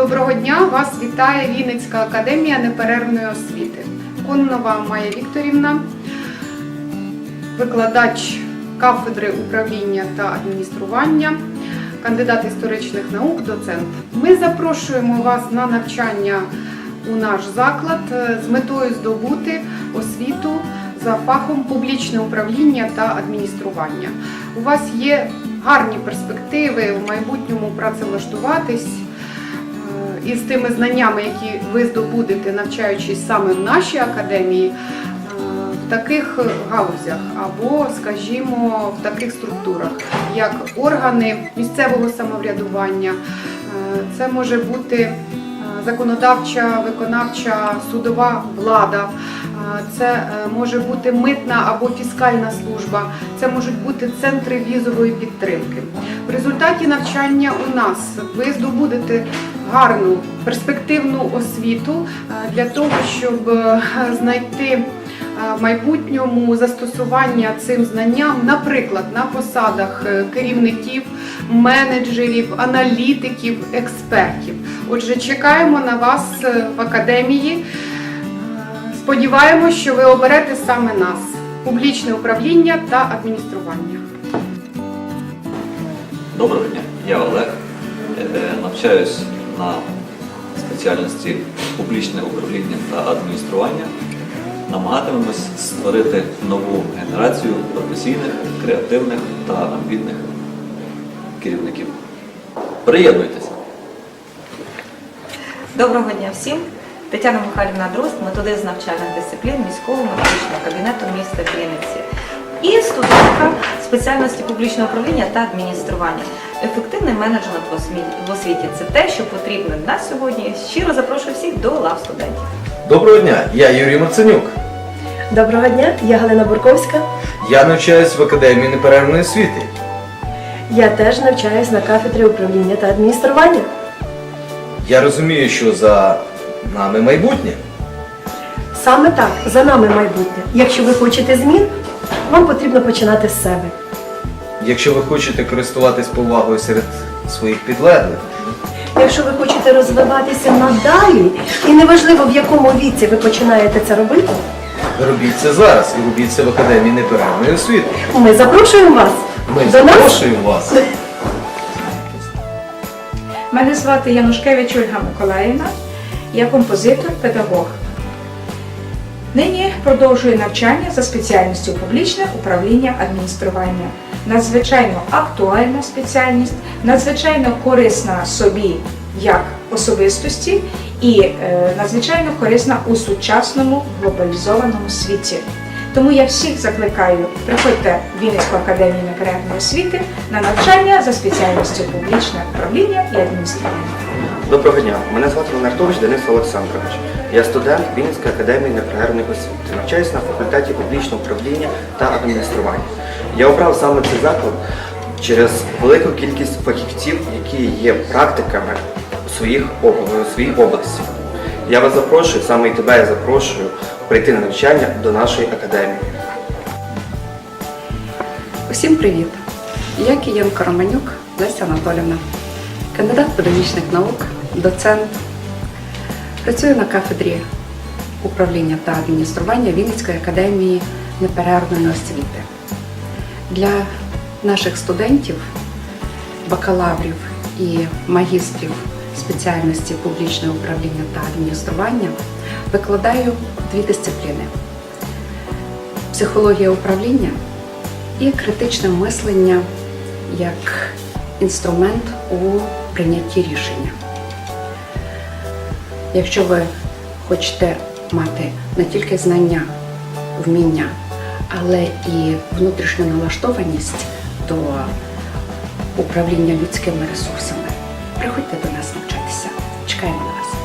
Доброго дня! Вас вітає Вінницька академія неперервної освіти. Коннова Майя Вікторівна, викладач кафедри управління та адміністрування, кандидат історичних наук, доцент. Ми запрошуємо вас на навчання у наш заклад з метою здобути освіту за фахом публічне управління та адміністрування. У вас є гарні перспективи в майбутньому працевлаштуватись із тими знаннями, які ви здобудете, навчаючись саме в нашій академії, е, в таких галузях або, скажімо, в таких структурах, як органи місцевого самоврядування. Е, Це може бути законодавча, виконавча, судова влада. Це е, може бути митна або фіскальна служба, це можуть бути центри візової підтримки. В результаті навчання у нас ви здобудете гарну перспективну освіту е, для того, щоб е, знайти в майбутньому застосування цим знанням, наприклад, на посадах керівників, менеджерів, аналітиків, експертів. Отже, чекаємо на вас е, в академії. Е, Сподіваємось, що ви оберете саме нас публічне управління та адміністрування. Доброго дня, я Олег. Е, Навчаюсь на спеціальності публічне управління та адміністрування. Намагатимемось створити нову генерацію професійних, креативних та амбітних керівників. Приєднуйтесь! Доброго дня всім. Тетяна Михайлівна Дрозд, методист навчальних дисциплін міського методичного кабінету міста Вінниці. І студентка спеціальності публічного управління та адміністрування. Ефективний менеджмент в в освіті це те, що потрібно на сьогодні. Щиро запрошую всіх до лав студентів. Доброго дня, я Юрій Мацанюк. Доброго дня, я Галина Бурковська. Я навчаюсь в Академії неперервної освіти. Я теж навчаюсь на кафедрі управління та адміністрування. Я розумію, що за нами майбутнє. Саме так, за нами майбутнє. Якщо ви хочете змін, вам потрібно починати з себе. Якщо ви хочете користуватись повагою серед своїх підлеглих, Якщо ви хочете розвиватися надалі, і неважливо в якому віці ви починаєте це робити, робіть це зараз і робіть це в Академії неперервної освіти. ми запрошуємо вас Ми до нас. запрошуємо вас. Мене звати Янушкевич Ольга Миколаївна, я композитор, педагог. Нині продовжую навчання за спеціальністю публічне управління адміністрування. Надзвичайно актуальна спеціальність, надзвичайно корисна собі як особистості і е, надзвичайно корисна у сучасному глобалізованому світі. Тому я всіх закликаю, приходьте в Вінницьку академію неперервної освіти на навчання за спеціальністю публічне управління і адміністрування. Доброго дня, мене звати Ленартович Денис Олександрович. Я студент Вінницької академії неперервної освіти. Навчаюсь на факультеті публічного управління та адміністрування. Я обрав саме цей заклад через велику кількість фахівців, які є практиками у, своїх, у своїй області. Я вас запрошую, саме і тебе я запрошую прийти на навчання до нашої академії. Усім привіт! Я Киянко Романюк Леся Анатолівна, кандидат педагогічних наук, доцент. Працюю на кафедрі управління та адміністрування Вінницької академії неперервної освіти. Для наших студентів, бакалаврів і магістрів спеціальності публічне управління та адміністрування викладаю дві дисципліни: психологія управління і критичне мислення як інструмент у прийнятті рішення. Якщо ви хочете мати не тільки знання, вміння, але і внутрішню налаштованість до управління людськими ресурсами, приходьте до нас навчатися. Чекаємо на вас.